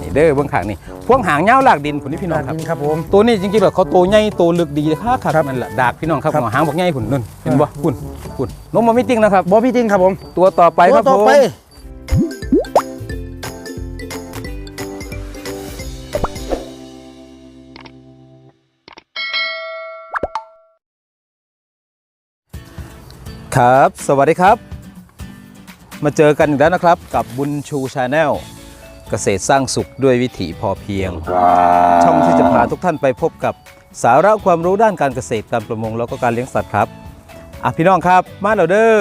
นี่เด้อเบื้องข้างนี่พวงหางเงาวลากดินผุนนี่พี่น้องครับดินครับผมตัวนี้จริงๆแล้วเขาโตใหญ่โตลึกดีค่ะครับครับนั่นแหละดากพี่น้องครับครับหางบอกใหญ่ผุนนั่นเห็นบ่คุณคุณนมมาไม่ติ้งนะครับบอพี่ติงครับผมตัวต่อไปครับตัวต่อผมไปครับ สวัสดีครับ มาเจอกันอีกแล้วนะครับกับบุญชูชาแนล เกษตรสร้างสุขด้วยวิถีพอเพียง ช่องที่จะพาทุกท่านไปพบกับสาระความรู้ด้านการเกษตรการประมงแล้วก็การเลี้ยงสัตว์ครับอะพี่น้องครับ มาแล้วเด้อ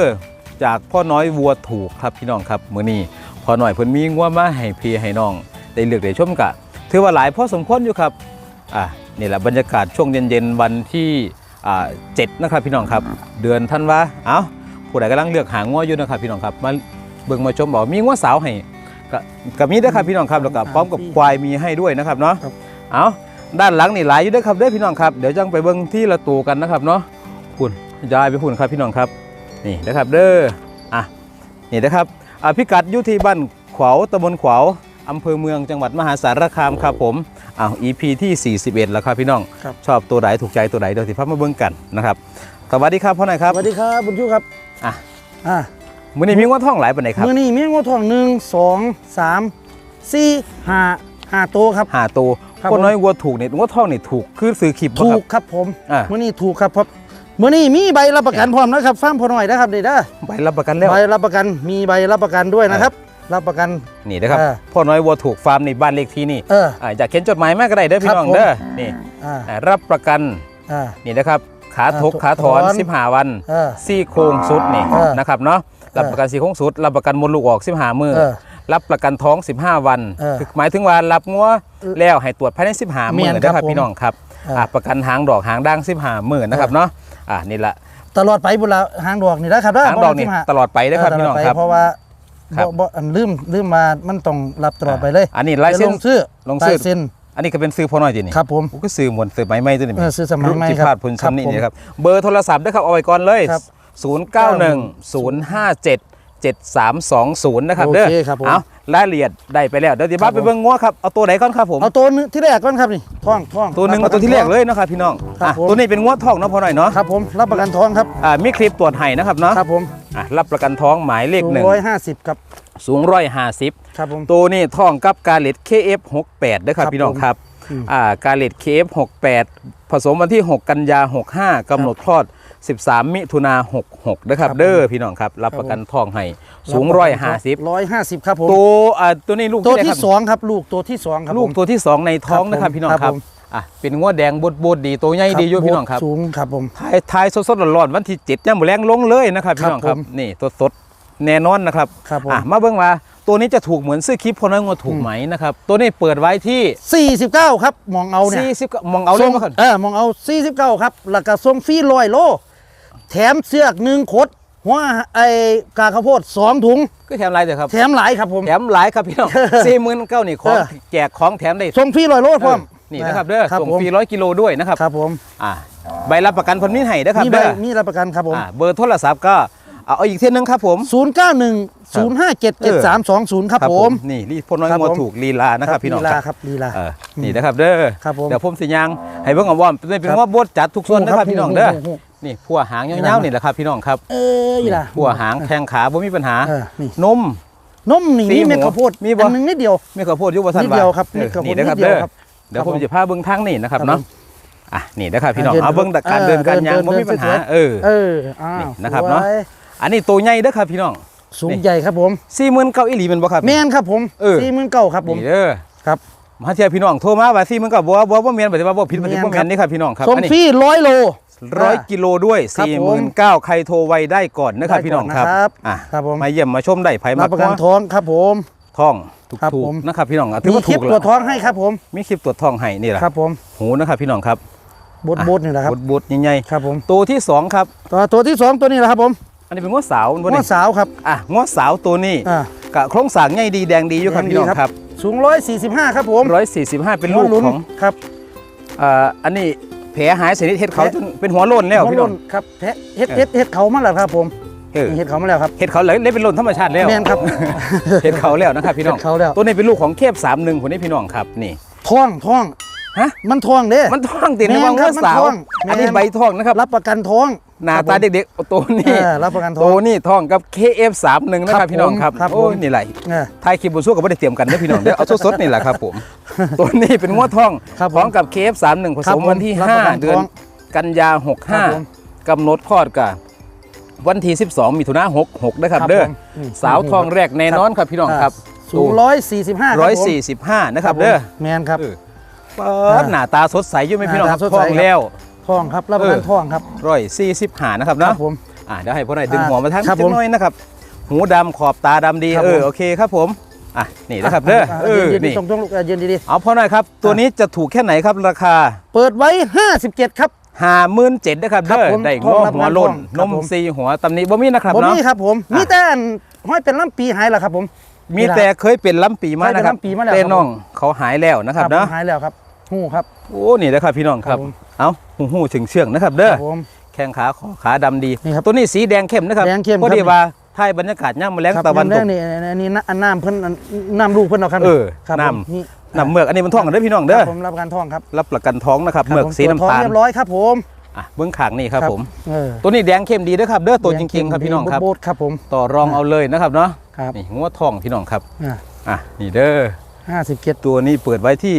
จากพ่อน้อยวัวถูกครับพี่น้องครับมื้อนี้พ่อหน่อยเพิ่นมีงัวมาให้พี่ให้น้อง ได้เลือกได้ชมกะถือว่าหลายพอสมควรอยู่ครับอะนี่แหละบรรยากาศช่วงเย็นๆวันที่อ่าเจ็ดนะครับพี่น้องครับ เดือนธันวาเอ้าผู้ใดกำลังเลือกหางัวอยู่นะครับพี่น้องครับมาเบิ่งมาชมบอกมีงัวสาวให้ ก็ก็มีเด้อครับพี่น้องครับแล้วก็พร้อมกับควายมีให้ด้วยนะครับเนาะเอาด้านหลังนี่หลายอยู่เด้วยครับเด้อพี่น้องครับเดี๋ยวจังไปเบิ่งที่ละตูกันนะครับเนาะพุ่นยายไปพุ่นครับพี่น้องครับนี่นะครับเด้ออะนี่นะครับอะพิกัดอยู่ที่บ้านขวาวตำบลขวาวอำเภอเมืองจังหวัดมหาสารคามครับผมอ้าว EP ที่ 41 แล้วครับพี่น้องครับชอบตัวไหนถูกใจตัวไหนเดี๋ยวสิพับมาเบิ่งกันนะครับสวัสดีครับพ่อหน่อยครับสวัสดีครับบุญชูครับอะอ่า มื้อนี้มีงวดท่องหลายปานไหนครับมื่อนี้มีงูทองหนึ่งสองสามสี่ห้าห้าตัวครับหาตัวครับพ่อน้อยวัวถูกเนี่ยงวดท่องนี่ถูกคือซื้อคลิปบ่ถูครักบครับผมอ่ามื่อนี้ถูกครับครับมื่อนี้มีใบรับประกันพร้อมนะครับฟาร์มพอหน่อยนะครับเด็ดเด้อใบรับประกันแล้วใบรับประกันมีใบรับประกันด้วยนะครับ รับประกันนี่นะครับเออพ่อน้อยวัวถูกฟาร์มในบ้านเลขที่นี่เอออ่าอยากเขียนจดหมายมาก็ได้เด้อพี่ครับน้องผมเด้อนี่อ่าอ่ารับประกันอ่านี่นะครับขาทกอ่าขาถอนถอน15วันเออซี่โครงสุดนี่เออนะครับเนาะ รับประกันซี่โครงสุด รับประกันมดลูกออก15มื้อเออรับประกันท้อง 15 วันเออคือหมายถึงว่ารับงัวแล้วให้ตรวจภายใน 15มื้อแม่นเด้อครับครับผมพี่น้องครับเอออ่่าประกันหางดอกหางด่าง15มื้อนะครับเนาะอ่านี่ละตลอดไปบุญละหางดอกนี่นะครับเด้อหางดอกนี่เพราะว่าตลอดไปเด้อครับเออพี่น้องตลดไปครับเพราะว่าครับบ่บ่อันลืมลืมมามันต้องรับตลอดไปเลย อันนี้ลายจะเส้ลนงชื่อลงชื่อลายเซ็นอันนี้ก็เป็นซื้อพ่อน้อยจีนี่ครับผมโอ้ก็ซื้อหมวนซื้อไม้ไม้ตัวนี้เออซื้อสมัยใหม่ที่ครับพลาดพุนครับชำนี่ผมนะครับเบอร์โทรศัพท์ด้วยครับเอาไว้ก่อนเลย ครับ091 057 7320 นะครับเด้อโอเคครับผม เอารายละเอียดได้ไปแล้วเดี๋ยวดีบ้าครับไปเบิ่งงัวครับเอาตัวไหนก่อนครับผม เอาตัวนึงที่แรกก่อนครับนี่ท้องท้อง ตัวหนึ่งบเอาปะตัวที่แรกเลยนะครับพี่น้องครับอะผม ตัวนี้เป็นงัวทองเนาะพ่อหน่อยเนาะครับผมรับประกันท้องครับอ่ามีคลิปตรวจให้นะครับเนาะครับผมอะรับประกันท้องหมายเลขหนึ่งร้อยห้าสิบครับสูงร้อยห้าสิบครับผม ตัวนี้ท่องกับกาเลต KF68 ด้วยครับครับพี่น้องครับอืมอ่ากาเลต KF68 ผสมวันที่ 6 กันยา 65กำหนดคลอด 13 มิถุนา66นะครับครับเด้อพี่น้องครับรับประกันท่องให้สูงร้อยห้าสิบร้อยห้าสิบครับผมตัวอ่าตัวนี้ลูกตัวไหนที่ครับสองครับลูกตัวที่สองครับลูกผมตัวที่2ในท้องนะครับครับผมพี่น้องครับครับผมอะเป็นงัวแดงบดบดดีตัวใหญ่ดีอยู่พี่น้องครับสูงครับผมทายทายสดๆร้อนๆวันที่7ย่ำแรงลงเลยนะครับพี่น้องคครัรับบผมนี่ตัวสดแน่นอนนะครับครับผมอะมาเบิ่งว่าตัวนี้จะถูกเหมือนซื้อคลิปพอน้อยงัวถูกไหมนะครับตัวนี้เปิดไว้ที่สี่สิบเก้าครับมองเอาเนี่ยสี่สิบมองเอาเลยส่งมาก่อนเออมองเอาสี่สิบเก้าครับแล้วก็ส่งฟรีร้อยโล แถมเสือกหนึ่งขดหัวไอ้กาข้าวโพดสองถุง ก็แถมหลายเถอะครับ แถมหลายครับผม แถมหลายครับพี่น้องสี่หมื่นเก้านี่ของเออแจกของแถมได้ส่งฟรีร้อยโลพร้อมเออนี่นะครับเด้อครับส่งผมฟรีร้อยกิโลด้วยนะครับครับผมอ่าใบรับประกันผลมีให้นะครับมีใบเด้อมีรับประกันครับผมอ่าเบอร์โทรศัพท์ก็เอาเอาอีกเท่ยนึงครับผม 0 9 1 0 5 7 7 3 2 0 ครับผม นี่รีพลน้อยครับงัวผมถูกลีลานะครับพี่น้องลีคลารับครับลีลาเออนี่นะครับเด้อครับผมเดี๋ยวผมสิยางให้เบิ่งเอาว่าเป็นเป็นครับว่าบดจัดทุกส่วนนะครับโอ้ครับพี่น้องเด้อโอ้โห นี่พัวหางยาวๆนี่แหละครับพี่น้องครับเอ้ยล่ะพัวหางแทงขาบ่มีปัญหาเออนี่ นม นมนี่สีมีเม็ดหมูข้าวโพดมีบ่ อันหนึงนิดเดียวมีข้าวโพดอยุบสันนิดเดียวครับออนิดข้าวโพดนี่นะครับนิดเดีเด้ยวอครับเดี๋ยวครับผมผมจะพาเบิ่งทางนี่นะครับครับเนาะผมอะนี่นะครับพี่น้องเดินเอาเบิ่งการเออเดินการยางเดินบ่มีปัญหาสวยๆเออ เอออ้าวนี่นะครับสวยเนาะอันนี้ตัวใหญ่เด้อครับพี่น้องสูงใหญ่ครับผม49,000อีหลีแม่นบ่ครับ แม่นครับผมเออ สี่หมื่นเก้าครับผม นี่เด้อครับ มาเทียบพี่น้องโทรมาว่า40,000ก็บ่ว่าบ่บ่แม่นบ่ได้ว่าบ่ผิดบ่ได้บ่แม่นครัแม่บนนี่ครับพี่น้องครับส่งอันนี้ ฟรีร้อยโล ร้อยกิโลด้วยครับผม49,000ใครโทรไวได้ก่อนนะครับได้ก่อนพี่น้องครับนะครับอะครับผม มาเยี่ยมมาชมได้ไผมารับประกันท้องครับผม ท้องถูกครับถูกผม นะครับพี่น้องอะถืมีอว่าคลิถูปกตรแล้ววจท้องให้ครับผม มีคลิปตรวจท้องให้นี่แหละครับผมหูนะครับพี่น้องครับบดบดนี่แหละครับ บุดบุดใหญ่ครับผมๆตัวที่สองครับ ตัวตัวที่สองตัวนี้แหละครับผมอันนี้เป็นง้อสาวบนหัวนี้สาวครับอะง้อสาวตัวนี้อ่ากะโครงสร้างใหญ่ดีแดงดีอยู่ครับแดงดีพี่น้องครับครับสูงร้อยสี่สิบห้าครับผมร้อยสี่สิบห้าเป็นลูกหัวหของครับ อ่าอันนี้ แผลหายสนิทเฮ็ดเขาแผลจนเป็นหัวโล้นแล้วหัวพี่น้โล้องนครับแพะเฮ็ดเฮ็ดเฮ็ดเขามาแล้วครับผมเออนี่เห็ดเขามาแล้วครับเห็ดเขาเลยเล่เป็นหล่นธรรมชาติแล้วแม่นครับเห็ดเขาแล้วนะครับพี่น้องเห็ดเขาแล้วตัวนี้เป็นลูกของเคฟสามหนึ่งคนนี้พี่น้องครับนี่ท้องท้องฮะมันท้องเด้มันท้องติดในแม่วังนครัว่าบมันสาวท้องอันนี้แม่นใบท้องนะครับรับประกันท้อง หน้าครับตาผมเด็กๆตัวเอนี้อรับประกันท้ตัองวนี้ท้องกับ KF31 นะคครัรับบพี่น้องครับผมครับโอ้ยผมนี่แหละเออทายคลิปบนสู้กับไม่ได้เตรียมกันนะพี่น้องเดี๋ยวเอาสดๆนี่แหละครับผมตัวนี้เป็นงวดท้องครับผมพร้อมกับ KF31 ผครัสบมผมวันที่รับประกัน5เดือนท้องกันยาครับผม65กำหนดคลอดกับวันที่ 12 มิถุนายน66นะครับครับเด้อผมอืมสาวทองแรกแน่นอนครับพี่น้องครับสูงร้อยสี่สิบห้าร้อยสี่สิบห้านะครับเด้อแมนครับเออเปิดหน้าตาสดใสอยู่ไหมพี่น้องครับหน้าตาสดท้ใสองครับแล้ว ท้องครับรับประกันเออท้องครับร้อยสี่สิบห้านะครับคเนาะรับผมอ่าเดี๋ยวให้พ่อหน่อยดึงอ่าหัวมาทางครับนิผมดหน่อยนะครับหูดำขอบตาดำดีครับเออผมโอเคครับผมอะนี่นะครับเด้อเออยืนดีนี่ๆตรงตรงๆลูกเออยืนดีเอาพ่อหน่อยครับ ตัวนี้จะถูกแค่ไหนครับราคาๆเปิดไว้ 57 ครับห้าหมื่นเจ็ดนะครับครับเด้อผมได้ท้งองอรับหัวโล้นท้องนครับมผมซีหัวตำหนี้บ่มีนะครับผมเนาะนี่ครับผมอะมีแต่อันห้อยเป็นลำปีหายแล้วครับผมมีแต่เคยเป็นล้ำปีมานะครับเคยเป็นล้ำปีมาแล้วแต่ครับน้องเขาหายแล้วนะครับผมเนาะหายแล้วครับ หูครับ โอ้นี่นะครับพี่น้องครับ ครับผม เอาหูหูถึงเชื่องนะครับเด้อครับผม แข้งขาขอขาดำดี นี่ครับตัวนี้สีแดงเข้มนะครับแดงเข้มพอดีครับว่าถ่ายบรรยากาศย่ามแมลงครับตะวันตแรกกนี่อันนี้น้ำน้ำเพิ่นอันน้ำลูกเพิ่นเอาครับเออครับน้ำผมนี่น้ำเมือกอันนี้มันท้องกันเด้อพี่น้องคเด้อรับผมรับประกันท้องครับรับประกันท้องนะครับครับเมือกผสีน้ำตาลวจท้องเรียบร้อยครับผมอะเบื้องขางนี่ครับผม เออตัวนี้แดงเข้มดีเด้อครับเด้อตัวจริงๆครับพี่น้องครับโบ๊ทครับผม ต่อรองเอาเลยนะครับเนาะครับ นี่งัวทองพี่น้องครับอ่าอะนี่เด้อ ห้าสิบเจ็ดตัวนี้เปิดไว้ที่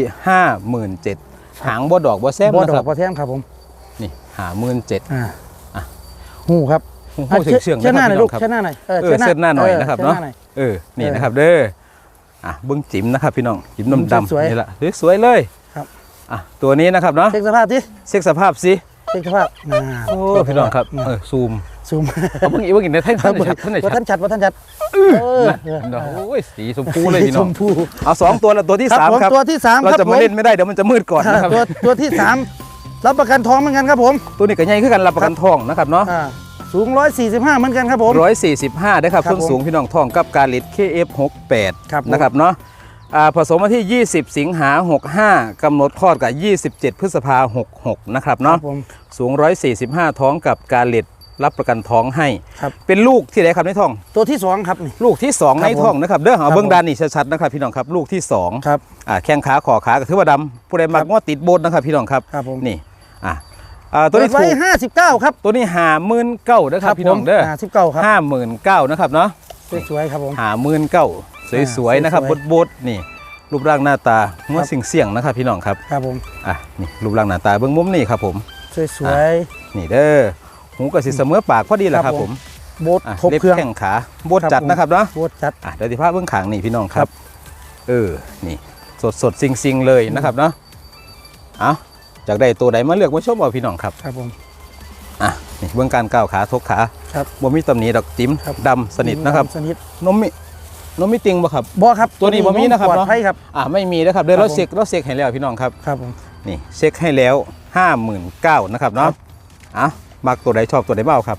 57,000หางบ่ดอกบ่แซมบอดนะอคกรับพอแท้มครับผมนี่หาหมื่นเจ็ดอ่าอะหูครับหูหูถึงเชื่องเชื่อหน้าหน่อยะลูครับกเชื่อหน้าหน่อยเออเส้นหน้าหน่อยนะครับเนาะชื่อหอยเออนี่เออนะครับเด้ออะเบิ้งจิ๋มนะครับพี่น้องจิ๋มดำดำสวยๆนี่แหละสวยๆเลยครับอะตัวนี้นะครับเนาะเช็คสภาพสิเช็คสภาพสิเช็คสภาพน่าโอ้พี่น้องครับเออซูม ซูมเอาเบิ้งอีกเบิ้งอีกในท่านครัท่านไหนบชัดท่านไหนชัดว่าท่านชัดว่าท่านชัดเออนะเออเนาะโอ้ยสีชมพูเลยพี่น้ชองมพูเอาสองตัวแล้วตัวที่ครับสามผมครับตัวที่สามเราครับจะผมมาเล่นไม่ได้เดี๋ยวมันจะมืดก่อนนะครับตัวตัวที่สามรับประกันท้องเหมือนกันครับผม ตัวนี้ก็ใหญ่ขึ้นกันรับประกันทองนะครับเนาะอ่าสูง 145 เหมือนกันครับผมร้อยสี่สิบห้าได้ครับครับส้นสูงพี่น้องทองกับการลิด KF68 ครับผมนะครับเนาะอ่าผสมมาที่ 20 สิงหา 65 กำหนดคลอดกับ 27 พฤษภา 66 นะครับครัเนาะบผมสูง 145 ท้องกับการลิด รับประกันท้องให้ ครับ เป็นลูกที่ไหนครับในท้อง ตัวที่สองครับนี่ ลูกที่2ครัในบผมท้องนะครับเด้อครัเอาบเบื้องผมด้านนี่ชัดๆนะครับพี่น้องครับลูกที่2ครับ อ่าแข้งขาขอขาก็ถือว่าดำผู้ใดมักครับว่าติดโบนนะครับพี่น้องครับครับผม นี่อ่าอ่าตัวเปินี้ดไว้ถูก59ครับ ตัวนี้หาหมื่นเก้านะครับพี่น้องเด้อสิบเก้าครับ ห้าหมื่นเก้านะครับเนาะ สวยๆครับผม หาหมื่นเก้าสวยๆนะครับสบวยดบดๆนี่ รูปร่างหน้าตาเมื่อครับสิ่งเสี่ยงๆนะครับพี่น้องครับครับผม อะนี่รูปร่างหน้าตาเบื้องมุมนี่ครับผม สวย นี่เด้อ หูกระสิเสมอปากพอดีแหละครับครับผผมมๆโบทอะครบเล็บเครื่องแข้งขาบดครับจัดผมนะครับเนาะโบทจัดอะเดี๋ยวที่ภาพเบื้องขางนี่พี่น้องคครัรับบเออนี่สดสดๆซิงๆเลยนะครับเนาะเอาจากได้ตัวใดมาเลือกมาชมเอาพี่น้องครับครับผมอะนี่เบื้องการก้าวขาทกขาครับบ่มีตำหนิดอกจิ้มครับดำสนิทนะครับสนิทนมมินมมิติงบ่ครับบ่ครับตัวนี้บ่มีนะครับปลอดเนาะภัยครับอ่าไม่มีนะครับเดี๋ยวครัเราบผมเช็คเราเช็คให้แล้วพี่น้องครับครับผมนี่เช็คให้แล้ว59,000นะครับเนาะครับอะ มักตัวใดชอบตัวใดเบ้าครับ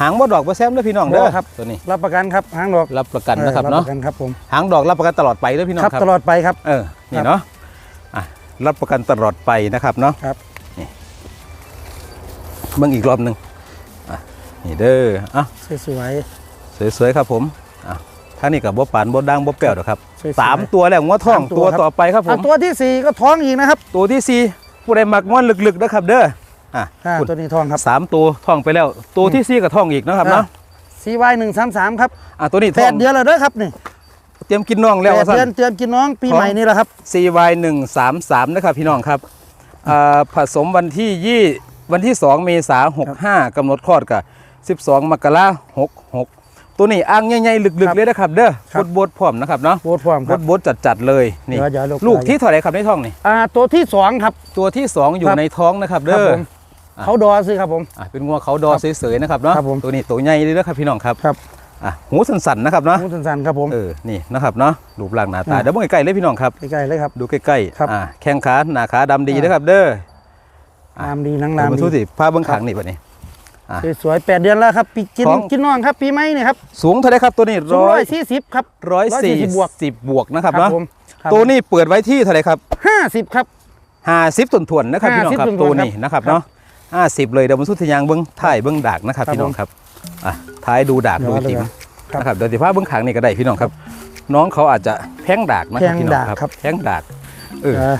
หางบ่ดอกบ่แซมเด้อพี่น้องเด้อบ่ครับตัวนี้รับประกันครับหางดอกรับประกันนะครับออเนาะรับประกันครับผมหางดอกรับประกันตลอดไปเด้อพี่น้องครับครับตลอดไปครับเออนี่ครับเนาะอะรับประกันตลอดไปนะครับเนาะครับนี่เบิ่งอีกรอบหนึงอะนี่เด้ออะสวยสวยๆครับผมอะท่างนี้กับบ่ปานบ่ดังบ่แป้วดอกครับๆสวยๆสามตัวแล้วงัวทองสามตัตัววครับต่อไปครับผอะมตัวที่สี่ก็ท้องอีกนะครับ ตัวที่สี่ผู้ใดมักม้วนลึกๆนะครับเด้อ อะอ่าคุณตัวนี้ท้องครับสามตัวท่องไปแล้ว ตัวที่สี่ก็ท่องอีกนะครับเนาะซีวายหนึ่งสามสามครับอะตัวนี้แปท่อดงเดือนแล้วเด้อครับนี่เตรียมกินน้องแล้วแปดสั่เดือนน เตือนกินน้องปีท้องใหม่นี่แหละครับ CY หนึ่งสามสามนะครับพี่น้องครับอ่าผสมวันที่ยี่วันที่สองเมษาหกห้ากำหนดคลอดกับสิบสองมกราหกหกตัวนี้อ่างใหญ่ๆลึกครัๆบเลยนะครับ เด้อครับ บดๆพร้อมนะครับเนาะโบทฟอร์มครับ บดๆจัดๆเลยนี่เดี๋ยวเดี๋ยวลูก ลูกที่เท่าไหร่ครับในท้องนี่ อ่าตัวที่สองครับ ตัวที่สองอยู่ครับในท้องนะครับครับเด้อผมอะ เขาดอซื้อครับผมอะเป็นงัวเขาดอครับเสยๆนะครับเนาะครับผมตัวนี้ตัวใหญ่เลยนะครับพี่น้องครับครับอะหูสันๆนะครับเนาะมุ้งสันๆครับผมเออนี่นะครับเนาะรูปร่างหน้าตาอะเดี๋ยวเบิ่งใกล้ๆเลยพี่น้องครับใกล้ๆเลยครับดูใกล้ครับๆอะแข้งขาหน้าขาดำดีอะนะครับเด้ออะน้ำดีนังเดี๋ยวมาน้ำทุดีสิผ้าเบื้องขางนี่บัดนี้อะสวยๆแปดเดือนแล้วครับปีกินของกินน้องครับปีใหม่นี่ครับสูงเท่าไหรครับตัวนี้สูงร้ร้ออยยสี่สิบครับร้อยสี่140บวกสิบบวกนะครับเนาะผมครับตัวนี้เปิดไว้ที่เท่าไหรครับห้าสิบครับห้าสิบถ่วนๆนะครับพี่น้องครับ50ตัวถ่วนๆนี้นะครับครับเนาะ ห้าสิบเลยเดี๋ยวมาสุทยางเบื้องถ่ายเบื้องดากนะครับครับ พี่น้องครับอะท้ายดูดากเดี๋ดูยวจิ๋มครับนะครับเดี๋ยวสิพาเบื้องขางนี่ก็ได้พี่น้องครับ น้องเขาอาจจะแพงดากนะครับแพงพี่น้องดากครับครับแพงดากเออเออ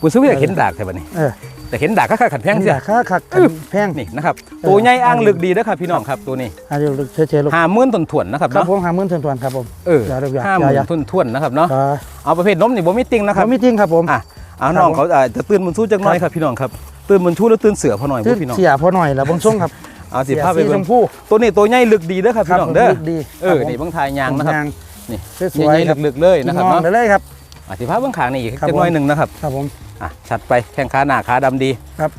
คุณซื้ออยากเห็นดากใช่ปะนี่เออแต่เห็นดากก็ค่าขันแพงเสียอยากค่าคักกันแพงนี่นะครับเออตัวใหญ่อ่างลึกดีนะครับพี่น้องครับตัวนี้อะเดี๋ยวเฉยๆลูกห้าหมื่นต้นถ่วนๆนะครับครับเนาะผมหาหมื่นทวนๆครับผมเอออย่าเดี๋ยวอย่าห้าหมื่นอย่าต้นถ่วนๆนะครับเนาะอ่าเอาประเภทนมนี่บ่มีติงนะครับเขาไม่จริงครับผมอะเอาน้องเขาอาจจะตื่นบนสู้จักหน่อยครับพี่น้องครับ ตื่นบนชู้แล้วตื่นเสือพอหน่อยตื้บ่นพี่น้องเสียพอหน่อยแล้วบงส่งครับเอาสิเสียภาพไปสีชเบิ่งมพูตัวนี้ตัวใหญ่ลึกดีเด้อครับพี่น้องเด้อลึกดีเออนี่เบางทายยางนะครับยางนี่สวยใหญ่ๆครับๆลึกๆเลยนะครับมองเนาะได้เลยครับอธิภาพเบื้องขางนี่อีกครับจักหน่อยหนึ่งนะครับครับผมอะชัดไปแข้งขาหน้าขาดำดีครับ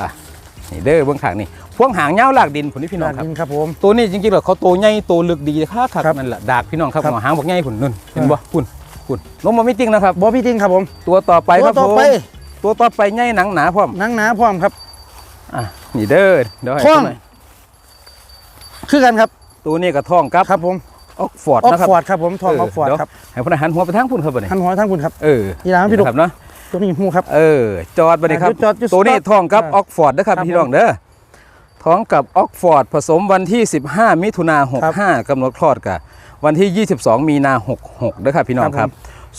อะนี่เด้อเบื้องขางนี่พวงหางเงาวลากดินผุนนี่พี่น้องดาดครับดินครับผมตัวนี้จริงๆแล้วเขาตัวใหญ่ตัวลึกดีค่าขักครับนั่นแหละดากพี่น้องครับครับหัวหางบอกใหญ่ผุนนุ่นเห็นบ่พุ่นพุ่นลงมาไม่จริงนะครับบอพี่จริงครับผม ตัวต่อไปครับตัวต่อผมไป ตัวต่อไปใหญ่หนังหนาพร้อมหนังหนาพร้อมครับอะนี่เด้อเดี๋ยวให้ท่องดูหน่อยคือกันครับ ตัวนี้ก็ท่องครับครับผมออกฟอร์ดออกนะครับฟอร์ดครับผมทองเออออกฟอร์ดเดี๋ยวครับให้พนักหันหัวไปทางพุ่นครับบัดนี้หันหัวทั้งคุณครับเอออีหลานพี่ลูกนะครับเนาะตัวนี้หูครับเออจอดบัดนี้ครับอะจอดอยู่ตัวนี้ stop ท่องกับอ่าออกฟอร์ดนะครับครับพี่น้องเด้อท้องกับออกฟอร์ดผสมวันที่ 15 มิถุนาครับ65กำหนดคลอดกับวันที่ 22 มีนา66เด้อครับพี่น้องครับครับ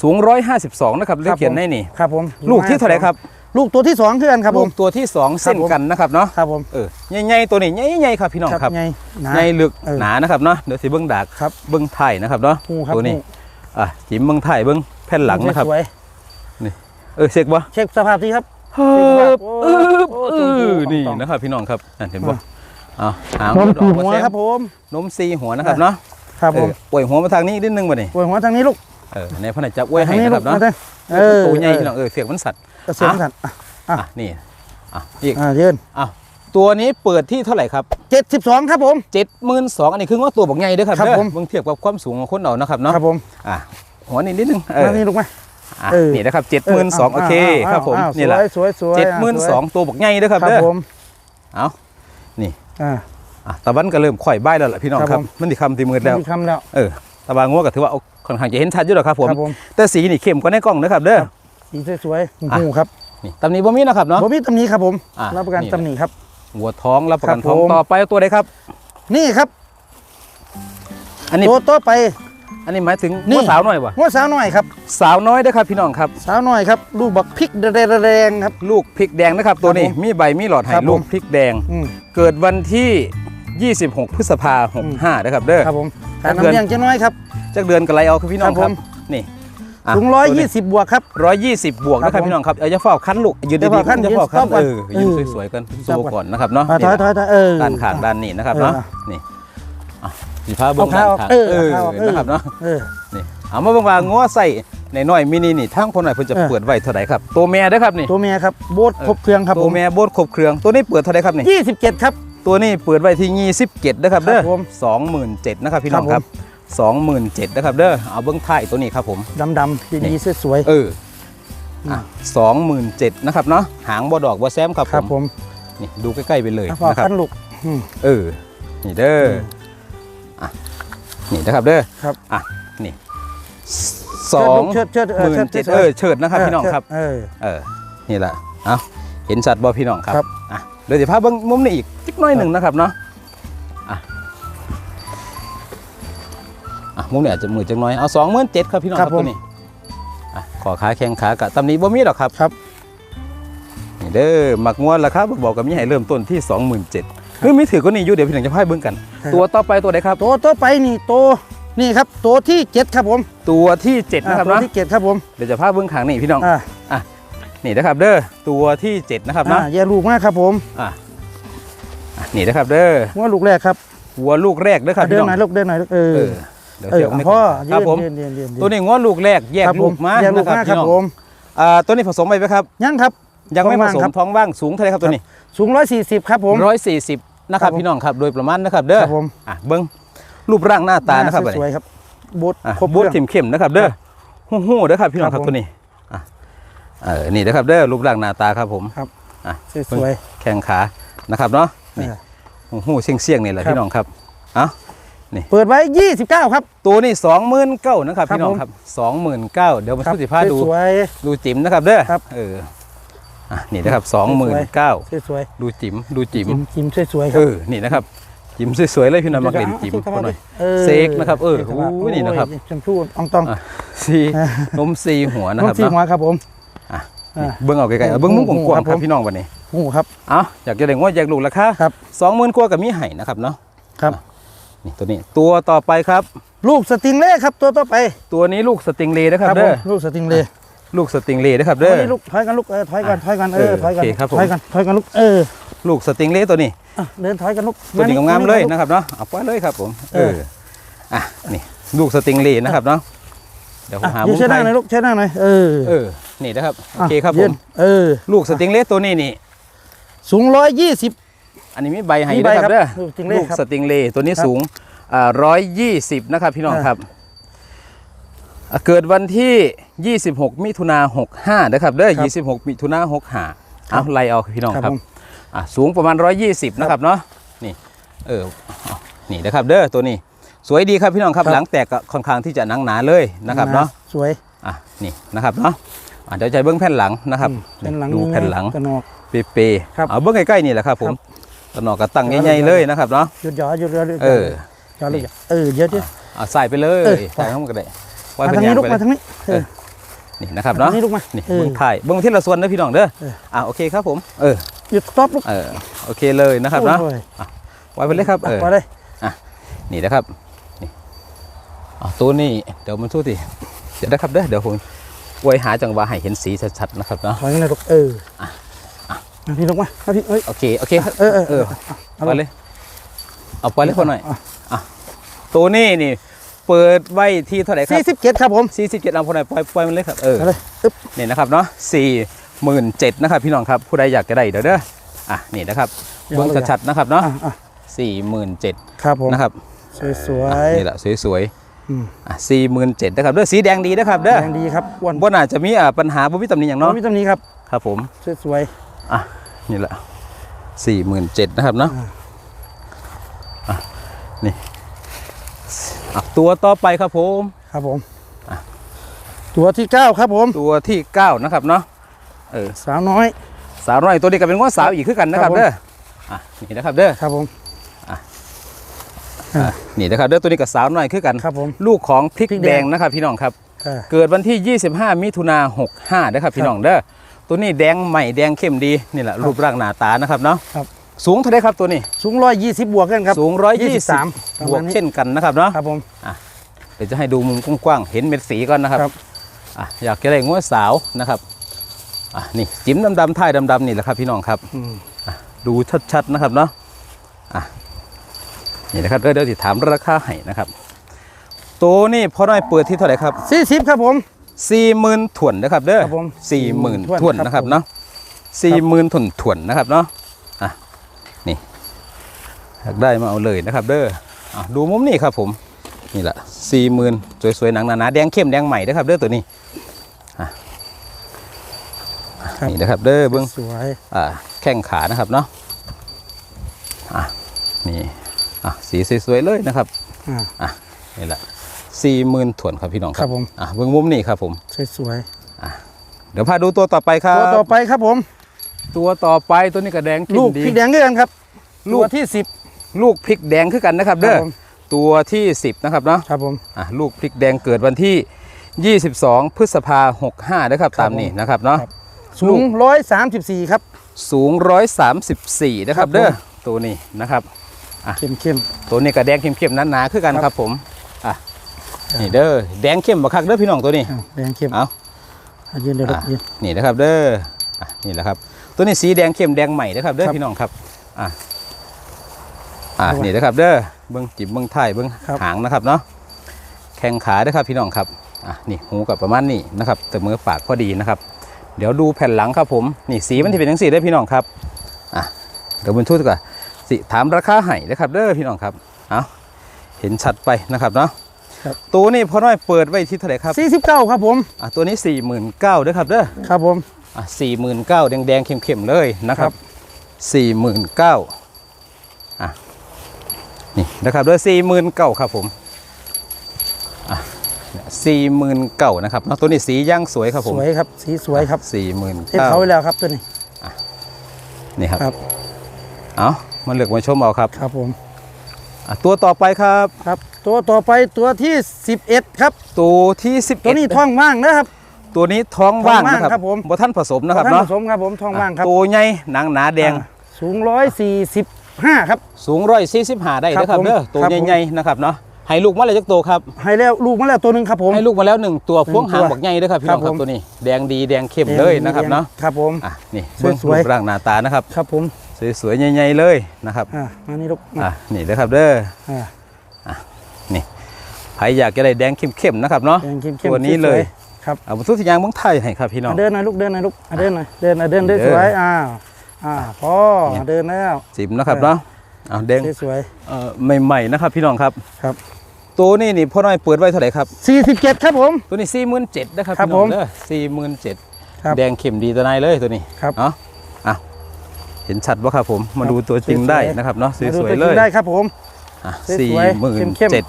สูง 152 นะครับเรียกเขียนได้นี่ ครับผมลูกที่เท่าไหร่ครับ ลูกตัวที่สองคือกันครับผลูม กตัวที่สองเส้นกันนะครับเนาะครับผม เออใหญ่ๆตัวนี้ใหญ่ๆครับพี่น้องครับไงหนาใหญ่ลึกเออหนานะครับเนาะเดี๋ยวสิเบิ้งดากครับเบิ้งไทยนะครับเนาะหูครับตัวนี้หู อะจิ้มเบิ้งไทยเบิ้งแผ่นหลังนะครับสวยเออเช็คบ่ ๆเช็คสภาพที่ครับ เฮ้บโอ้เออโอ้เอชมพูอนี่อ่องๆนะครับพี่น้องครับนั่นเห็นบ่เอาหางนมดสีอกหัวมาแซมครับผม นมซีหัวนะครับเนาะครับเอผอมป่วยหัวมาทางนี้นิดนึงบ่นี่ปวดหัวทางนี้ลูก เออในพนักจับอวยให้ทางนี้นะคลูรักบเนาะมาทางเออตัวใหญ่พี่น้องเออเสียงมันสัตว์กระเสียงสั่นอะอะอะนี่อะอีกอ่ายืนอะตัวนี้เปิดที่เท่าไหร่ครับเจ็ดสิบสองครับผม72,000อันนี้คือว่าตัวบอกใหญ่เด้อครับครับเด้อผมเบิ่งเทียบกับความสูงของคนเอานะครับเนาะครับผมอะหัวนี่นิดนึงเออมานี่ลูกไหมอะเออนี่นะครับเออ72,000โอเคาวครับผมอ้าวนี่แหละสวยสวยสวยเจ็ดหมื่นสองตัวบอกใหญ่เด้อครับครับเด้อผมเอาอ่าอะตะวันก็เริ่มข่อยใบายแล้วล่ะพี่น้องครับครับผมมันสิคำตีมืดแล้วมีคำแล้วเออตะวันงัวก็ถือว่าเอา ค่อนข้างจะเห็นชัดอยู่หรอกครับผม ครับผม แต่สีนี่เข้มกว่าในกล้องนะครับเด้อ สีสวยๆอะหูครับนี่ตำหนี้บ่มีนะครับเนาะบ่มีตำหนิครับผมอะรับประกันนี่ ตำหนิครับ หัวท้องรับประกันครับท้องผม ต่อไปเอาตัวใดครับ นี่ครับอันนี้ ตัวต่อไป อันนี้หมายถึงนี่ หัวสาวน้อยบ่หัวสาวน้อยครับ สาวน้อยเด้อครับพี่น้องครับ สาวน้อยครับ ลูกบักพริกแดงๆครับ ลูกพริกแดงนะครับตัวนี้ ครับผมมีใบมีหลอดให้ครับผม ลูกพริกแดง อืมเกิดวันที่ 26 พฤษภาคม65นะครับเด้อครับผมครักาบรน้ำเลี้ยงจะน้อยครับจักเดือนกับไรเอาครับพี่น้องคครัรับบผมนี่อะสูงร้อยยี่สิบบวกครับร้อยยี่สิบบวกนะคครัรับบผมพี่น้องครับเอาจะเฝ้าคันลูกยืนจะดีเฝ้าๆคันจะเฝ้าคันยืนเออ stop ก่อนยืนเออสวยๆกัน stop สู้ก่อนนะครับเนาะอ่าถอยถอยถอยเออด้านข้างด้านนี้นะครับเนาะเออนี่อะสีผ้าเบื้องเอาด้านผ้าออกข้างเออเออเอาผ้าออกเออนะครับเนาะเออนี่เอามาเบิ่งว่างัวใส่ในน้อยมินินี่ทั้งคนหน่อยเพิ่นจะเออเปิดไว้เท่าไหร่ครับตัวแม่เด้อครับนี่ตัวเมียครับโบดครบเครื่องครับตัผวมแม่โบดครบเครื่องตัวนี้เปิดเท่าไหร่ครับนี่ยี่สิบเจ็ดครับ ตัวนี้เปิดไว้ที่27นะครับเด้อครับผม27,000นะครับพี่น้องคครัรับบ27,000นะครับเด้อเอาเบื้องท้ายตัวนี้ครับผมดำดำๆดีๆสวยเอออะ27,000นะครับเนาะหางบ่ดอกบ่แซมครับๆครับผผมมนี่ดูใกล้ๆไปเลยพอนะครับขั้นลูกอืมเออนี่เด้อออะนี่นะครับเด้อครับอะนี่สองเชิดเชิดหมื่นเจ็ดชิเออเชิดนะครับพี่น้องครับเออเออนี่แหละเอาเห็นชัดบ่พี่น้องครับครับอะ เดี๋ยวจะพาเบิ้งมุมนี้อีกจิกหน้อยหนึ่งนะครับเนาะอะอะมุมนี้อาจจะมือจังน้อยเอาสองหมื่นเจ็ดครับพี่น้องครับตัวนี้อะขอขาแข้งขากับตำหนี้บ่มีหรอกครับครับ นี่เด้อหมักงวนราคาบอกกับมีให้เริ่มต้นที่27,000หรือมีถือก็นี่อยู่เดี๋ยวพี่น้องจะพายเบิ่งกันครับ ตัวต่อไปตัวใดครับ ตัวต่อไปนี่ตัวนี่ครับตัวที่เจ็ดครับผมตัวที่7นะครับอ่าตัวเนาะที่เจ็ดครับผมเดี๋ยวจะพาเบื้องขางนี่พี่น้อง อ่า นี่นะครับเด้อตัวที่7นะครับอ่าเนาะแย่ลูกมากครับผมอะอะนี่นะครับเด้อว่าลูกแรกครับวัวลูกแรกเด้อครับเดิพี่นน้องหน่อยลูกเดินหน่อยลูกเออ เออเดี๋ยวเออเดี๋ยวไม่พ่อคยืรับนผมยืนยืนยืนยืนตัวนี้งัวลูกแรกแยกครับลูผมกมาแยกลูนะกครับมาคพี่รับน้องผมอ่าตัวนี้ผสมไปไหมครับ ยังครับยังไม่ผว่างสมครับท้องว่างสูงเท่าไหรครับตัวนี้สูงร้อยสี่สิบครับผม ร้อยสี่สิบนะครับครับผมพี่น้องครับโดยประมาณนะครับเด้อครับผม อะเบิ้งรูปร่างหน้าตานะครับสวยๆครับบูทอะครบบูทเครื่อง เข้มๆนะครับเด้อหู้ๆเด้อครับพี่น้องคครัรับบผม ตัวนี้อะ เออนี่นะครับเด้อรูปร่างหน้าตาครับผมครับอะสวยแข้งขานะครับเนาะๆนี่เออหูเสี่ยงเสี่ยงๆนี่แหละครับพี่น้องครับเอ้าเปิดไว้ยี่สิบเก้าครับตัวนี้สองหมื่นเก้านะครับครับพี่น้องผมครับสองหมื่นเก้าเดี๋ยวมาครับสุติภาดูสวยดูจิ๋มนะครับเด้อครับเอออะนี่นะครับสองหมื่นเก้าๆสวยดูจิ๋มดูจิ๋มๆจิ้มจิ้มสวยๆคเอรับอนี่นะครับจิ้มสวยๆเลยพี่น้องมักเล่นจิ้มอาพอหน่อยออเสกนะครับเออสกครับโอ้ยนี่นะครับโอ้ยชมพู่อองตองอะสีนมสีหัวนะน้อคงรับสีหัวเนาะครับผมอะอะ เบิ้งเอาไกลๆเอาเบิ้งมุมกว้างๆครับพี่น้องวันนี้หูครับเอ้าอยากจะเด้งว่าอยากลูกราคาครับสองหมื่นกว่ากับมีไห่นะครับเนาะครับนี่ตัวนี้ตัวต่อไปครับ ลูกสติงเล่ครับตัวต่อไป ตัวนี้ลูกสติงเลย์นะครับผเด้มอลูกสติงเล่ลูกสติงเลย์นะครับเด้เด้ออลูกถอยกันลูกเออถอยกันถอยกันเออเออถอยกันโอเคครับผมถอยกันถอยกันลูกเออลูกสติงเลย์ตัวนี้อะเดินถอยกันลูกตัวนี้งามๆเลยนะครับเนาะเอาไปเลยครับผมเอออะนี่ลูกสติงเลย์นะครับเนาะเดี๋ยวผมอะหายืมุนมใช้หไทน้ายหน่อยลูกใช้หน้าหน่อยเออเออ นี่นะครับ โอเคอะครับผยืมนเออ ลูกสติงเลย์ตัวนี้นี่ สูงร้อยยี่สิบอันนี้มีใบให้มีด้วยใบครับครับเด้อลูกสติงเลย์ลูกครับสติงเลย์ตัวนี้ครับสูงอ่าร้อยยี่สิบนะครับ พี่น้องอ่าครับอะเกิดวันที่ 26 มิถุนา65นะครับเด้อครับ26 มิถุนา65เอาไล่เอาพี่น้องครับครับผมอะสูงประมาณ 120 นะครับเนาะนี่เออเอานี่นะครับเด้อตัวนี้ สวยดีครับพี่น้องครับครับหลังแตกก็ค่อนข้างที่จะหนังหนาเลยนะครับเนาะสวยอะนี่นะครับเนาะอะ เดี๋ยวใจเบิ้งแผ่นหลังนะครับเป็นหลังดูแผ่นหลังกระนอกเปย์ครับๆเอาเบิ้งใกล้ๆนี่แหละครับผมครับตะหนอกกระตั้งใหญ่ๆเลยนะครับเนาะหยุดหยอหยุดหยอหยุดหยเออหยอเลยเออเดี๋ยอะเดี๋ยวเอาใส่ไปเลยเออใส่เข้ามาก็ได้ไว้มาเป็นทางยานี้งลูกไปเลมายทางนี้เออนี่นะครับมาเนาะทางนี้ลูกมานี่เออเบิ้งถ่ายเบิ้งที่ละส่วนนะพี่น้องเด้อเอออะโอเคครับผมเออหยุดสต็อปลูกเออโอเคเลยนะครับเนาะโอ้ยไว้ไปเลยครับเออไปเลยนี่นะครับนี่อ๋อตัวนี้เดี๋ยวมันสู้ดิเดี๋ยวนะครับเด้อเดี๋ยวผม ไว้หาจังหวะให้เห็นสีชัดๆนะครับเนาะถอยกันเลยลูกเออมาพี่ลูกมามาพี่เอ้ยโอเคโอเคครับเออเออเออเอาไปไปเลยเอาไปเลยคนหน่อยอะอะตัวนี้นี่เปิดไว้ที่เท่าไหร่ครัสี่บสิบเจ็ดครับผมสี่สิบเจ็ดเอาคนหน่อยปล่อยปล่อยมันเลยครับ เออเอาเลยอึ๊บนี่นะครับเนาะสี่หมื่นเจ็ดนะครับ พี่น้องครับ ผู้ใดอยากจะได้เดี๋ยวเด้อ อะ นี่นะครับเดี๋ยวเบื้องเราชัดๆนะครับเนาะอะอะสี่หมื่นเจ็ดครับผมนะครับ สวยอะๆนี่แหละสวยอืมๆอะ สี่หมื่นเจ็ดนะครับเด้อสีแดงดีนะครับเด้อแดงดีครับอ้วนบ่น่าจะมีอ่าปัญหาบ่มีตำหนิอย่างน้องเนาะมีตรงนี้ครับครับผมสวยอะนี่แหละสี่หมื่นเจ็ดนะครับเนาะอ่าอะนี่อะตัวต่อไปครับผมๆครับผมอะตัวที่เก้าครับผม ตัวที่เก้านะครับเนาะเออสาวน้อย สาวน้อยตัวนี้ก็เป็นง้อสาวอีกคือกันนะครับครับผมเด้ออะนี่นะครับเด้อครับผมอะ นี่นะครับเด้อตัวนี้กับสาวน้อยคือกันครับผมลูกของพริกพริกแดแดงงนะครับพี่น้องครับอ่าเกิดวันที่ 25 มิถุนา65นะครับพี่น้องเด้อตัวนี้แดงใหม่แดงเข้มดีนี่แหละรูปร่างหน้าตานะครับเนาะครับสูงเท่าไหรครับตัวนี้ สูงร้อยยี่สิบบวกกันครับสูงสาม120บวกเช่นกันนะครับเนาะครับผมเดี๋ยวจะให้ดูมุมกว้างๆเห็นเม็ดสีก่อนนะครับครับอะอยากจะได้งัวสาวนะครับอะนี่จิ้มดำๆท้ายดำๆนี่แหละครับพี่น้องครับอืมดูชัดๆนะครับเนาะอะ นี่นะครับเดี๋ยวเดี๋ยวสิถามราคาให้นะครับ ตัวนี้พ่อน้อยเปิดที่เท่าไหร่ครับสี่สิบครับผมสี่หมื่นถ่วนนะครับเด้อครับผมสี่หมื่น40,000ถ่วนนะครับเนาะสี่หมื่นถ่วนถ่วนนะครับเนาะอะนี่อยากได้มาเอาเลยนะครับ เด้ออะดูมุมนี้ครับผมนี่แหละสี่หมื่นสวยๆหนังหนาๆแดงเข้มแดงใหม่นะครับเด้อตัวนี้อะอะครับ นี่นะครับเด้อเบิ้งสวยอ่าแข้งขานะครับเนาะอะนี่ อะสีสวยๆเลยนะครับอ่าอะนี่แหละสี่หมื่นถ่วนครับพี่น้องคครัรับบผมอะเบื้องมุมนี่ครับผมสวยเดี๋ยวพาดูตัวต่อไปคๆรับตัวต่อไปครับผม ตัวต่อไปตัวนี้ก็แดงกินลูกดีพริกแดงด้วยกันครับ ลูกตัวที่สิบลูกพริกแดงคือกันนะครับครัเด้บอผมตัวที่10นะครับเนาะครับผมอะลูกพริกแดงเกิดวันที่ 22 พฤษภา65นะครับครับตามนี้นะครับเนาะครับสูงร้อยสามสิบสี่ครับ สูง 134 นะครับครับผมเด้อตัวนี้นะครับ เข้มเข้ม ตัวนี้ก็แดงเข้มๆหนาๆคือกันครับครับผมอะนี่เด้อแดงเข้มบักคักเด้อพี่น้องตัวนี้ๆอ้าวแดงเข้มเอา อะยืนเดี๋ยวลูกอะยืน นี่นะครับเด้ออะนี่แหละครับ ตัวนี้สีแดงเข้มแดงใหม่นะครับเด้อครับพี่น้องครับอะอะครับนี่นะครับเด้อเบิ้งจิบเบิ้งไทายเบิ้งครับ หางนะครับเนาะแข้งขาเด้อครับพี่น้องครับอะนี่หูกับประมาณนี้นะครับแต่มือปากพอดีนะครับ เดี๋ยวดูแผ่นหลังครับผมนี่สีมันที่เป็นจังสีได้อพี่น้องครับอะเดี๋ยวบนชุดก่อน สิถามราคาให้นะครับเด้อพี่น้องครับเอาเห็นชัดไปนะครับเนาะครับตัวนี้พอน้อยเปิดไว้ที่เท่าไหร่ครับสี่สิบเก้าครับผมอะตัวนี้4 9 0 0 0เด้อครับเด้อครับผมอะสี่หมื่นเก้าแดงๆเข้มๆเลยนะครับสี่หมื่นเก้าอะนี่นะครับด้วยสี่หมื่นเก้าครับผมอะสี่หมื่นเก้านะครับเนาะตัวนี้สีย่างสวยครับผสมวยครับสีสวยครับสี่หมื่นเทียบเก้าเขาไว้แล้วครับตัวนี้นี่ครับครับเอา มาเลือกมาชมเอาครับครับผมอะตัวต่อไปครับ ครับ ตัวต่อไปตัวที่ 11 ครับ ตัวที่11ตัวนี้ท้องว่างนะครับ ตัวนี้ท้องว่างท้องว่างนะครับครับผม บ่ท่านผสมนะครับท่านเนาะผสมครับผมท้องว่างครับตัวใหญ่หนังหนาแดง อ่าสูง145ครับ สูงร้อยสี่สิบห้าได้ครับนะครับผมเด้อตัวครับผม ใหญ่ๆนะครับเนาะให้ลูกมาแล้วจักตัวครับ ให้แล้วลูกมาแล้วตัวหนึ่งครับผม ให้ลูกมาแล้วหนึ่งตัวพวงหางตัวบักใหญ่เด้อครับพี่น้องคครัรับบผม ตัวนี้ แดงดีแดงเข้มเลยนะครับเนาะครับผม อะนี่สวยๆเบิ่งรูปร่างหน้าตานะครับ ครับผม สวยๆใหญ่ๆเลยนะครับอ่ามานี่ลูกมาอะนี่เด้อครับเด้ออ่านี่ใครอยากจะได้แดงเข้มๆนะครับเนาะแดงเข้มๆตัวนี้เลยสวๆครับเอาทุกสิ่งอย่างเมืองไทยให้ครับพี่น้องอะเดินหน่อยลูกเดินหน่อยลูกอะเดินหน่อยเดินอะเดินได้เดินสวยอ้าวอ่าพอเดินแล้วจิบนะครับเนาะเอาแดงสวยเอ่อใหม่ๆนะครับพี่น้องครับครับตัวนี้นี่พ่อน้อยเปิดไว้เท่าไหร่ครับๆ47ครับผมตัวนี้สี่หมื่นเจ็ดนะครับครับพี่น้องผมเด้อสี่หมื่นเจ็ดครับแดงเข้มดีตัวนายเลยตัวนี้ครับเนาะอะ เห็นชัดว่าครับผมมาดูตัวจริงสวยๆได้นะครับเนาะสมาดูวยตัวๆเลจริยงได้ครับผมอะสวยๆสี่หมื่นเข้มเจ็ด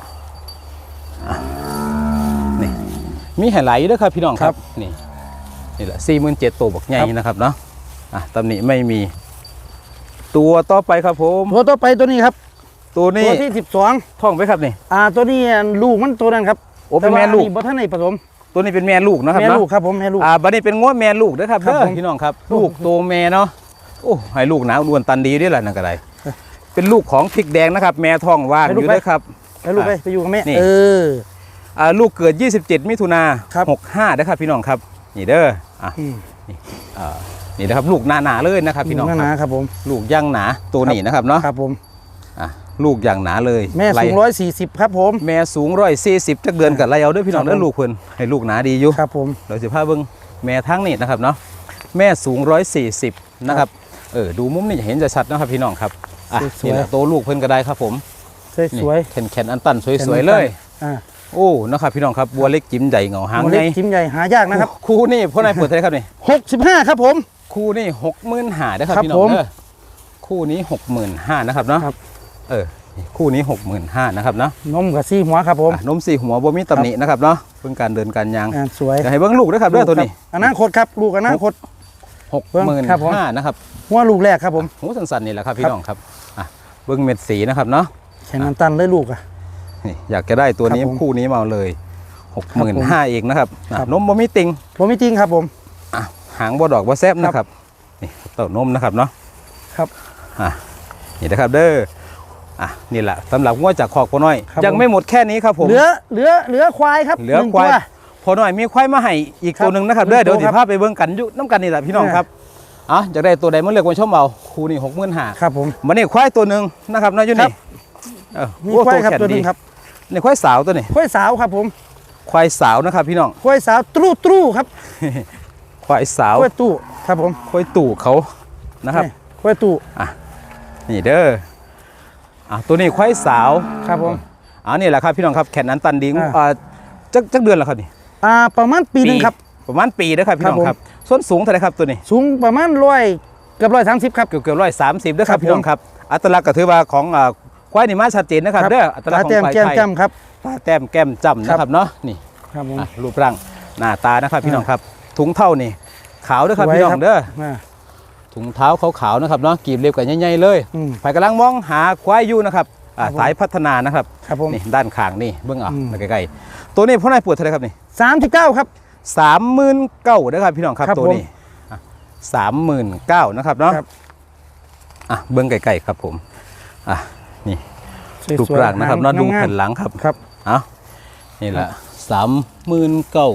นี่มีไฮไลท์ด้วยครับพี่น้องคครัรับบนี่นี่แหละสี่หมื่นเจ็ดตัวบักใหญ่ครับนะครับเนาะอะตำหนิไม่มี ตัวต่อไปครับผมตัวต่อไปตัวนี้ครับ ตัวนี้ตัวที่12ท่องไปครับนี่อ่าตัวนี้ลูกมันตัวนั้นครับโอ้เป็นแม่ต่ว่าลูกอับ่ท่านในผสมตัวนี้เป็นแม่ลูกนะครับแม่เนาะลูกครับผมแม่ลูกอ่าบัดนี้เป็นง้วแม่ลูกเด้อครับครับเด้อผมพี่น้องครับ ลูกโตแม่เนาะ โอ้ให้ลูกหนาอ้วนตันดีด้วยล่ะนั่นก็ได้เป็นลูกของพริกแดงนะครับ แม่ท้องว่างอยู่เด้อครับไปลูกไปไปอยู่กับแม่นี่ เออ อ่าลูกเกิด 27 มิถุนาครับ 65เด้อครับพี่น้องครับ นี่เด้ออะอืมอ่านี่นะครับลูกหนาๆเลยนะครับพี่น้องหคนารับๆครับผม ลูกย่างหนาตัวนี้นะครับเนาะครับผม อะลูกอย่างหนาเลยแม่ไล่สูงร้อยสี่สิบครับผม แม่สูงร้อยสี่สิบจักเดือนกับไรเอาเด้อพี่น้องครับเด้อลูกเพิ่นให้ลูกหนาดีอยู่ ครับผม เราสิพาเบิ่งแม่ทั้งนี่นะครับเนาะแม่สูง 140นะครับ เออดูมุมนี่เห็นจะชัดนะครับพี่น้องครับอะสวยๆ นี่แหละโตวลูกเพิ่นก็ได้ครับผมสวยนี่สวยแขนแขนอันตันสวยๆเลยอ่าโอ้นะครับพี่น้องครับบัวเล็กจิ้มใหญ่เหงาหางโมใหเล็ญ่กจิ้มใหญ่หายากนะครับคู่นี่พ่อนายเปิดเท่าไหร่ครับนี่หกสิบห้าครับผม คู่นี่หกหมื่นห้านะครับครับพี่น้อผงมเด้อคู่นี้หกหมื่นห้านะครับเนาะครับ เออนี่คู่นี้หกหมื่นห้านะครับเนาะนมกับซี่หัวครับผมอะนมสี่หัวบ่มีตำหนินะครับเนาะเพิ่งการเดินการยางอ่าสวยจะให้เบิ้งลูกด้วยครับเด้อตัวนี้อนาคตครับลูกอนาคต หกหมื่นครับผม ห้านะครับ หัวลูกแรกครับผมหูสันๆนี่แหละครับพี่ครับน้องครับอะเบิ้งเม็ดสีนะครับเนาะแข่งน้ำตันเลยลูกอะนี่อยากจะได้ตัวนี้ครับผมคู่นี้มาเอาเลยหกคหรับมื่นผมห้าเองนะครับอะครับนมบ่มีติงผมไม่จริงครับผมอะหางบ่ดอกบ่แซบนะครับนี่เต้านมนะครับเนาะครับอะนี่นะครับเด้ออะนี่แหละสำหรับงวดจากคอกพ่อน้อยครับยังผมไม่หมดแค่นี้ครับผมเหลือเหลือเหลือควายครับเหลือนึ่งควายตัวพ่อน้อยมีควายมาให้อีกครับตัวหนึ่งนะครับหนึ่เด้องเดี๋ยวตัวสิพาไปเบิ่งกันอยู่น้ำกันนี่แหละพี่น้องเออครับ อะอยากได้ตัวใดมาเลือกมาชมเอาคู่นี้หกหมื่นห้าครับผมมันนี่ควายตัวหนึ่งนะครับเนาะอยู่ครันี่บเออมีโอ้ควายครับแขนตัวหนึดีงครับนี่ควายสาวตัวนี้ควายสาวครับผมควายสาวนะครับพี่น้องควายสาวตรู่ตรู่ครับควายสาวควายตู้ครับผมควายตู่เขานะครับนี่ควายตู้นี่เด้ออะตัวนี้ควายสาวครับผมอ่านี่แหละครับพี่น้องครับแขนนั้นตันดิงอ่าอ่าจักจักเดือนแล้วครับนี่อ่าประมาณปีหนึงครับ ประมาณปีนะครับพี่น้องครับผมครับส้นสูงเท่าไหรครับตัวนี้ สูงประมาณร้อยเกือบร้อยสามสิบครับเกือบเกือบร้อยสามสิบด้วยคครัรับบพี่น้องครับ อัตลักษณ์ก็ถือว่าของอ่าควายนี่มาชัดเจนนะครับเด้ออัตลักษตาณ์ขอแต้งมควายแก้มไทยแก้มครับตาแต้มแก้มจ้ำนะครับเนาะนี่ครับผมอะรูปร่างหน้าตานะครับพี่น้องอ่าครับ ถุงเท่านี่ขาวด้วยครับสวยพี่น้อครังบเด้ออ่าถุงเท้าขาวๆนะครับเนาะกีบเล็บกันใหญ่ๆเลยอืมไผกำลังมองหาควายอยู่นะครับอ่าครับผมสายพัฒนานะครับครับผมนี่ด้านข้างนี่เบื้องเอาอืมมาใกล้ๆตัวนี้พ่อนายปวดเท่าไหรครับนี่สามสิบเก้าครับ สามหมื่นเก้านะครับพี่น้องครับครับตัวนี้สามหมื่นเก้านะครับเนาะครับ อะเบื้องไกลๆครับผมอะนี่สวยๆรูปร่างนะครับเนาะงดูงามแผ่นหลังครับครับเอานี่แหละสามหมื่นเก้า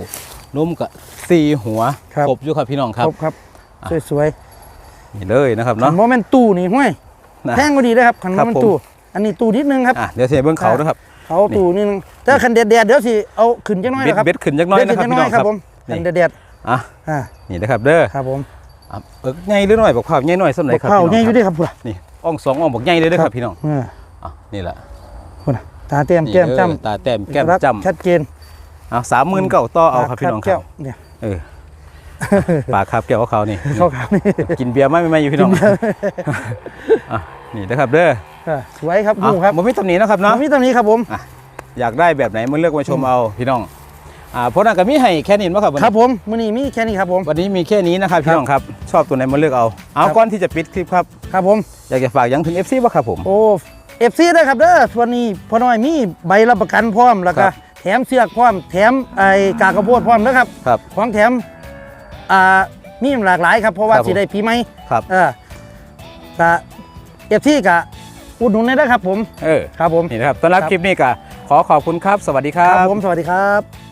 นุ่มกับสี่หัวครับครบอยู่ครับพี่น้องคครัรบบครับอะสวยนี่เลยนะครับๆคัเนาะนโมเมนตู้นี่ห้วยนะแพงก็ดีเลยครับคันโมครับเมนผมตู้อันนี้ตู้นิดนึงครับอะเดี๋ยวเทเบื้องเขานะครับ เขาตู้นิดนึงแต่คันเด็ดๆเดี๋ยวสิเอาขึ้นจังน้อยเบ็ดนะครับเบ็ดขึ้นจักหน้อยนะครับเด็ดพี่ๆน้น้อองยคครัรับบผมนี่คันเด็ดอะๆอ่านี่นะครับเด้อครับผมอะเอิกใหญ่หรือน้อยบอกความใหญ่น้อยสำไหนครับข้าวพี่น้เนี่อยงอยู่ครับด้วยครับพุ่นนี่อ่องสองอ่องบอกใหญ่เลยเด้อครับพี่น้องเอออะนี่แหละพุ่นน่ะตาเต็มนี่แก้มเด้อจ้ตาแต้มำแก้มรัจ้ำชัดเจนเอาสามหมื่นเก้าต่อเอาครับพี่น้องคแก้รับวเนี่ยเออปากครับแก้วของเขานี่เข้าขาวนี่กินเบียร์ไหม่ไม่อยู่พี่น้องอะนี่นะครับเด้อเออ สวยครับอะดูครับผมมีตำหนินะครับน้อเนาะงมีตรงนี้ครับผมอยากได้แบบไหนมันเลือกมาชมเอาพี่น้องอ่าเพราะนั้นก็มีให้แค่นี้มั้งครับวันครันี้บผมมื้อนี้มีแค่นี้ครับผมวันนี้มีแค่นี้นะครับพี่น้องครับชอบตัวไหนมาเลือกเอาเอาครับก่อนที่จะปิดคลิปครับครับผมอยากจะฝากยังถึง FC ว่าครับผมโอ้เอฟซีด้วยครับเด้อส่วนนี้พอน้อยมีใบรับประกันพร้อมแล้วก็ครับแถมเสือกพร้อมแถมไอ้กากข้าวโพดพร้อมนะครับครับของแถมอ่ามีหลากหลายครับเพราะว่าครับผมสิได้ปีใหม่ครับเออก็เอฟซีก็ อุดหนุนได้นะครับผม เออ ครับผม นี่นะครับสำหรับครับ คลิปนี้ก็ขอขอบคุณครับ สวัสดีคครัรับ บผม สวัสดีครับ